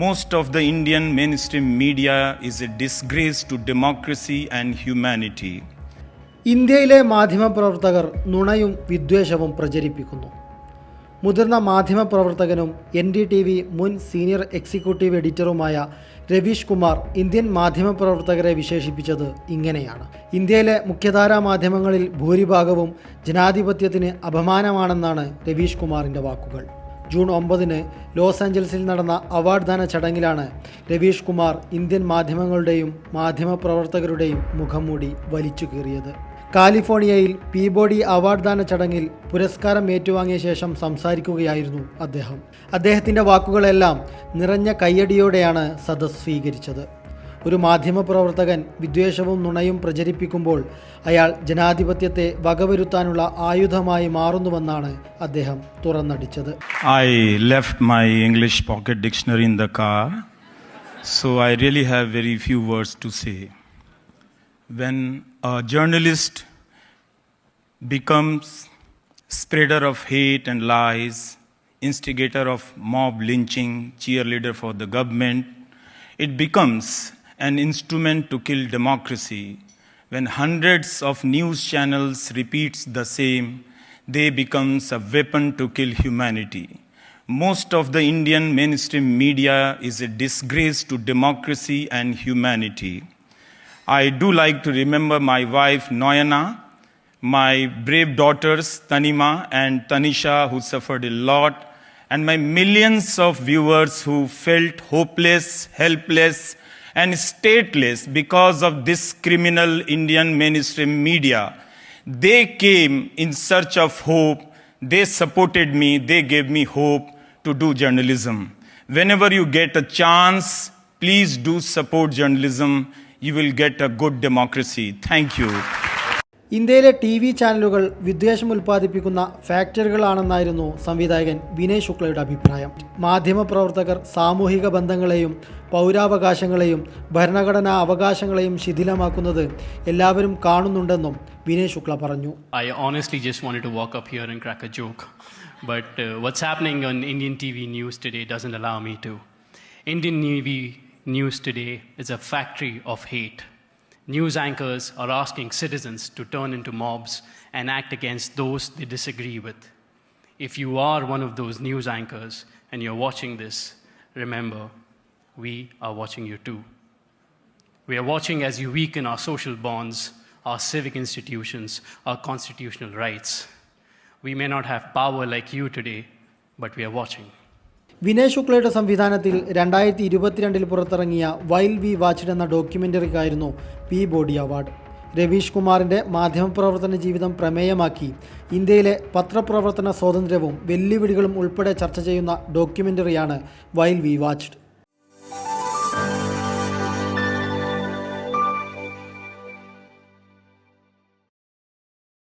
most of the Indian mainstream media is a disgrace to democracy and humanity. ഇന്ത്യയിലെ മാധ്യമപ്രവർത്തകർ നുണയും വിദ്വേഷവും പ്രചരിപ്പിക്കുന്നു. മുതിർന്ന മാധ്യമപ്രവർത്തകനും എൻ ഡി ടി വി മുൻ സീനിയർ എക്സിക്യൂട്ടീവ് എഡിറ്ററുമായ രവീഷ് കുമാർ ഇന്ത്യൻ മാധ്യമപ്രവർത്തകരെ വിശേഷിപ്പിച്ചത് ഇങ്ങനെയാണ്. ഇന്ത്യയിലെ മുഖ്യധാരാ മാധ്യമങ്ങളിൽ ഭൂരിഭാഗവും ജനാധിപത്യത്തിന് അപമാനമാണെന്നാണ് രവീഷ് കുമാറിന്റെ വാക്കുകൾ. ജൂൺ ഒമ്പതിന് ലോസ് ആഞ്ചൽസിൽ നടന്ന അവാർഡ് ദാന ചടങ്ങിലാണ് രവീഷ് കുമാർ ഇന്ത്യൻ മാധ്യമങ്ങളുടെയും മാധ്യമപ്രവർത്തകരുടെയും മുഖംമൂടി വലിച്ചു കീറിയത്. കാലിഫോർണിയയിൽ പീബോഡി അവാർഡ് ദാന ചടങ്ങിൽ പുരസ്കാരം ഏറ്റുവാങ്ങിയ ശേഷം സംസാരിക്കുകയായിരുന്നു അദ്ദേഹം. അദ്ദേഹത്തിന്റെ വാക്കുകളെല്ലാം നിറഞ്ഞ കയ്യടിയോടെയാണ് സദസ് സ്വീകരിച്ചത്. ഒരു മാധ്യമപ്രവർത്തകൻ വിദ്വേഷവും നുണയും പ്രചരിപ്പിക്കുമ്പോൾ അയാൾ ജനാധിപത്യത്തെ വകവരുത്താനുള്ള ആയുധമായി മാറുന്നുവെന്നാണ് അദ്ദേഹം തുറന്നടിച്ചത് I left my English pocket dictionary in the car, so I really have very few words to say. When a journalist becomes spreader of hate and lies, instigator of mob lynching, cheerleader for the government, it becomes an instrument to kill democracy. When hundreds of news channels repeats the same, they becomes a weapon to kill humanity. Most of the Indian mainstream media is a disgrace to democracy and humanity. I do like to remember my wife Noyana, my brave daughters Tanima and Tanisha, who suffered a lot, and my millions of viewers who felt hopeless, helpless, and stateless because of this criminal Indian mainstream media. They came in search of hope. They supported me. They gave me hope to do journalism. Whenever you get a chance, please do support journalism. You will get a good democracy. Thank you. ഇന്ത്യയിലെ T V ചാനലുകൾ വിദ്വേഷം ഉൽപ്പാദിപ്പിക്കുന്ന ഫാക്ടറികളാണെന്നായിരുന്നു സംവിധായകൻ വിനയ് ശുക്ലയുടെ അഭിപ്രായം. മാധ്യമപ്രവർത്തകർ സാമൂഹിക ബന്ധങ്ങളെയും പൗരാവകാശങ്ങളെയും ഭരണഘടനാ അവകാശങ്ങളെയും ശിഥിലമാക്കുന്നത് എല്ലാവരും കാണുന്നുണ്ടെന്നും വിനയ് ശുക്ല പറഞ്ഞു. I honestly just want to walk up here and crack a joke but what's happening on Indian T V news today today allow me to Indian T V news today is a factory of hate. News anchors are asking citizens to turn into mobs and act against those they disagree with. If you are one of those news anchors and you're watching this, remember, we are watching you too. We are watching as you weaken our social bonds, our civic institutions, our constitutional rights. We may not have power like you today, but we are watching. Vinay ശുക്ലയുടെ സംവിധാനത്തിൽ രണ്ടായിരത്തി ഇരുപത്തിരണ്ടിൽ പുറത്തിറങ്ങിയ while we watched എന്ന ഡോക്യുമെന്ററിക്കായിരുന്നു Peabody award. Ravish കുമാറിന്റെ മാധ്യമപ്രവർത്തന ജീവിതം പ്രമേയമാക്കി ഇന്ത്യയിലെ പത്രപ്രവർത്തന സ്വാതന്ത്ര്യവും വെല്ലുവിളികളും ഉൾപ്പെടെ ചർച്ച ചെയ്യുന്ന ഡോക്യുമെന്ററിയാണ് വൈൽ വി വാച്ച്ഡ്.